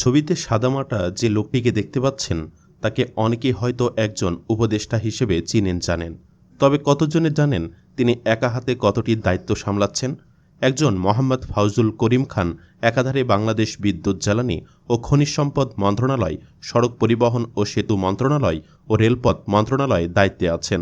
ছবিতে সাদামাটা যে লোকটিকে দেখতে পাচ্ছেন, তাকে অনেকেই হয়তো একজন উপদেষ্টা হিসেবে চিনেন, জানেন। তবে কতজনে জানেন তিনি একা হাতে কতটি দায়িত্ব সামলাচ্ছেন? একজন মোহাম্মদ ফাউজুল করিম খান, একাধারে বাংলাদেশ বিদ্যুৎ জ্বালানি ও খনিজ সম্পদ মন্ত্রণালয়, সড়ক পরিবহন ও সেতু মন্ত্রণালয় ও রেলপথ মন্ত্রণালয়ে দায়িত্বে আছেন।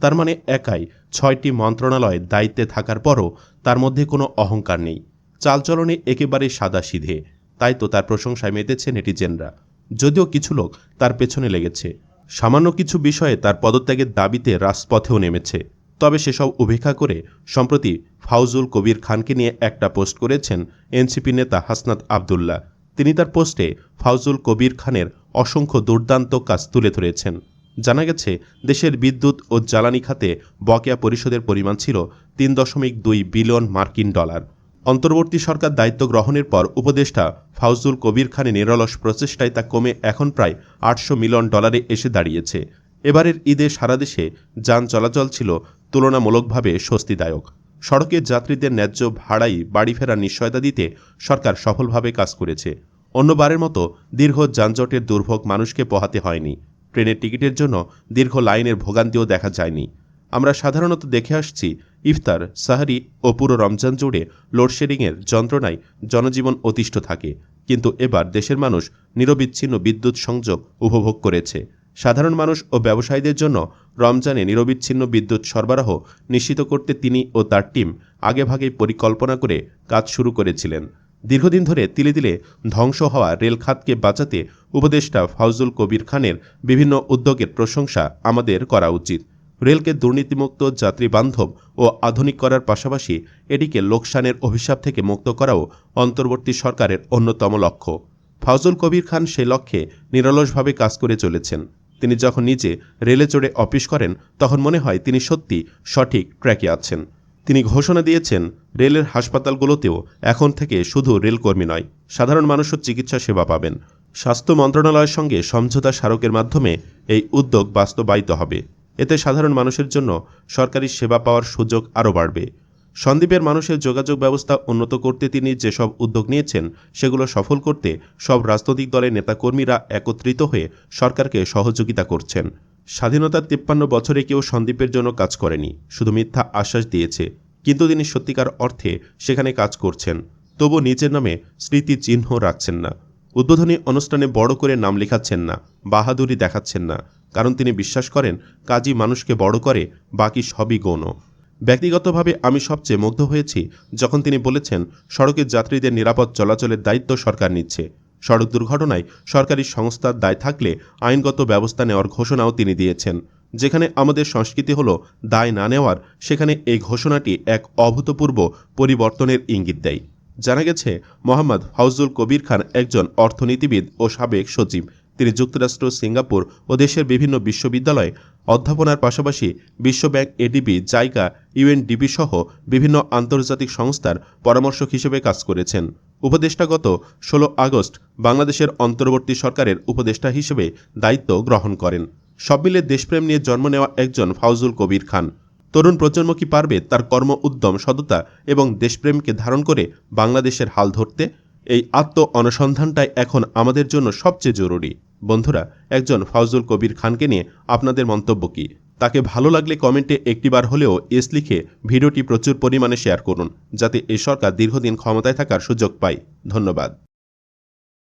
তার মানে একাই ছয়টি মন্ত্রণালয় দায়িত্বে থাকার পরও তার মধ্যে কোনো অহংকার নেই। চালচলনে একেবারে সাদা সিধে তাই তো তার প্রশংসায় মেতেছে নেটিজেনরা। যদিও কিছু লোক তার পেছনে লেগেছে। সামান্য কিছু বিষয়ে তার পদত্যাগের দাবিতে রাজপথেও নেমেছে। তবে সেসব উপেক্ষা করে সম্প্রতি ফাউজুল কবির খানকে নিয়ে একটা পোস্ট করেছেন এনসিপি নেতা হাসনাত আবদুল্লাহ। তিনি তার পোস্টে ফাউজুল কবির খানের অসংখ্য দুর্দান্ত কাজ তুলে ধরেছেন। জানা গেছে, দেশের বিদ্যুৎ ও জ্বালানি খাতে বকেয়া পরিশোধের পরিমাণ ছিল তিন দশমিক দুই বিলিয়ন মার্কিন ডলার। অন্তর্বর্তী সরকার দায়িত্ব গ্রহণের পর উপদেষ্টা ফাউজুল কবির খানের নিরলস প্রচেষ্টায় তা কমে এখন প্রায় আটশো মিলিয়ন ডলারে এসে দাঁড়িয়েছে। এবারের ঈদে সারা দেশে যান চলাচল ছিল তুলনামূলকভাবে স্বস্তিদায়ক। সড়কে যাত্রীদের ন্যায্য ভাড়াই বাড়ি ফেরার নিশ্চয়তা দিতে সরকার সফলভাবে কাজ করেছে। অন্যবারের মতো দীর্ঘ যানজটের দুর্ভোগ মানুষকে পোহাতে হয়নি। ট্রেনের টিকিটের জন্য দীর্ঘ লাইনের ভোগান্তিও দেখা যায়নি। আমরা সাধারণত দেখে আসছি ইফতার, সাহারি ও পুরো রমজান জুড়ে লোডশেডিংয়ের যন্ত্রণায় জনজীবন অতিষ্ঠ থাকে। কিন্তু এবার দেশের মানুষ নিরবিচ্ছিন্ন বিদ্যুৎ সংযোগ উপভোগ করেছে। সাধারণ মানুষ ও ব্যবসায়ীদের জন্য রমজানে নিরবিচ্ছিন্ন বিদ্যুৎ সরবরাহ নিশ্চিত করতে তিনি ও তার টিম আগেভাগেই পরিকল্পনা করে কাজ শুরু করেছিলেন। দীর্ঘদিন ধরে তিলে তিলে ধ্বংস হওয়া রেলখাতকে বাঁচাতে উপদেষ্টা ফাউজুল কবির খানের বিভিন্ন উদ্যোগের প্রশংসা আমাদের করা উচিত। রেলকে দুর্নীতিমুক্ত যাত্রী বান্ধব ও আধুনিক করার পাশাপাশি এটিকে লোকসানের অভিশাপ থেকে মুক্ত করাও অন্তর্বর্তী সরকারের অন্যতম লক্ষ্য। ফাউজুল কবির খান সে লক্ষ্যে নিরলসভাবে কাজ করে চলেছেন। তিনি যখন নিজে রেলে চড়ে অফিস করেন, তখন মনে হয় তিনি সত্যি সঠিক ট্র্যাকে আছেন। তিনি ঘোষণা দিয়েছেন, রেলের হাসপাতালগুলোতেও এখন থেকে শুধু রেলকর্মী নয়, সাধারণ মানুষও চিকিৎসা সেবা পাবেন। স্বাস্থ্য মন্ত্রণালয়ের সঙ্গে সমঝোতা স্মারকের মাধ্যমে এই উদ্যোগ বাস্তবায়িত হবে। এতে সাধারণ মানুষের জন্য সরকারি সেবা পাওয়ার সুযোগ আরও বাড়বে। সন্দ্বীপের মানুষের যোগাযোগ ব্যবস্থা উন্নত করতে তিনি যেসব উদ্যোগ নিয়েছেন, সেগুলো সফল করতে সব রাজনৈতিক দলের নেতাকর্মীরা একত্রিত হয়ে সরকারকে সহযোগিতা করছেন। স্বাধীনতার তিপ্পান্ন বছরে কেউ সন্দ্বীপের জন্য কাজ করেনি, শুধু মিথ্যা আশ্বাস দিয়েছে। কিন্তু তিনি সত্যিকার অর্থে সেখানে কাজ করছেন। তবু নিজের নামে স্মৃতি চিহ্ন রাখছেন না। উদ্বোধনী অনুষ্ঠানে বড় করে নাম লেখাচ্ছেন না, বাহাদুরি দেখাচ্ছেন না। কারণ তিনি বিশ্বাস করেন কাজই মানুষকে বড় করে, বাকি সবই গৌণ। ব্যক্তিগতভাবে আমি সবচেয়ে মুগ্ধ হয়েছি যখন তিনি বলেছেন, সড়কের যাত্রীদের নিরাপদ চলাচলের দায়িত্ব সরকার নিচ্ছে। সড়ক দুর্ঘটনায় সরকারি সংস্থার দায় থাকলে আইনগত ব্যবস্থা নেওয়ার ঘোষণাও তিনি দিয়েছেন। যেখানে আমাদের সংস্কৃতি হল, দায় না নেওয়ার, সেখানে এই ঘোষণাটি এক অভূতপূর্ব পরিবর্তনের ইঙ্গিত দেয়। জানা গেছে, মোহাম্মদ ফাউজুল কবির খান একজন অর্থনীতিবিদ ও সাবেক সচিব। তিনি যুক্তরাষ্ট্র, সিঙ্গাপুর ও দেশের বিভিন্ন বিশ্ববিদ্যালয়ে অধ্যাপনার পাশাপাশি বিশ্বব্যাংক এডিবি, জাইকা, ইউএনডিবি সহ বিভিন্ন আন্তর্জাতিক সংস্থার পরামর্শক হিসেবে কাজ করেছেন। উপদেষ্টাগত ষোলো আগস্ট বাংলাদেশের অন্তর্বর্তী সরকারের উপদেষ্টা হিসেবে দায়িত্ব গ্রহণ করেন। সব মিলে দেশপ্রেম নিয়ে জন্ম নেওয়া একজন ফাউজুল কবির খান। তরুণ প্রজন্ম কি পারবে তার কর্ম উদ্যম, সততা এবং দেশপ্রেমকে ধারণ করে বাংলাদেশের হাল ধরতে? এই আত্ম অনুসন্ধানটাই এখন আমাদের জন্য সবচেয়ে জরুরি। বন্ধুরা, একজন ফাউজুল কবির খানকে নিয়ে আপনাদের মন্তব্য কি? তাকে ভালো লাগলে কমেন্টে একটিবার হলেও এস লিখে ভিডিওটি প্রচুর পরিমাণে শেয়ার করুন, যাতে এ সরকার দীর্ঘদিন ক্ষমতায় থাকার সুযোগ পায়। ধন্যবাদ।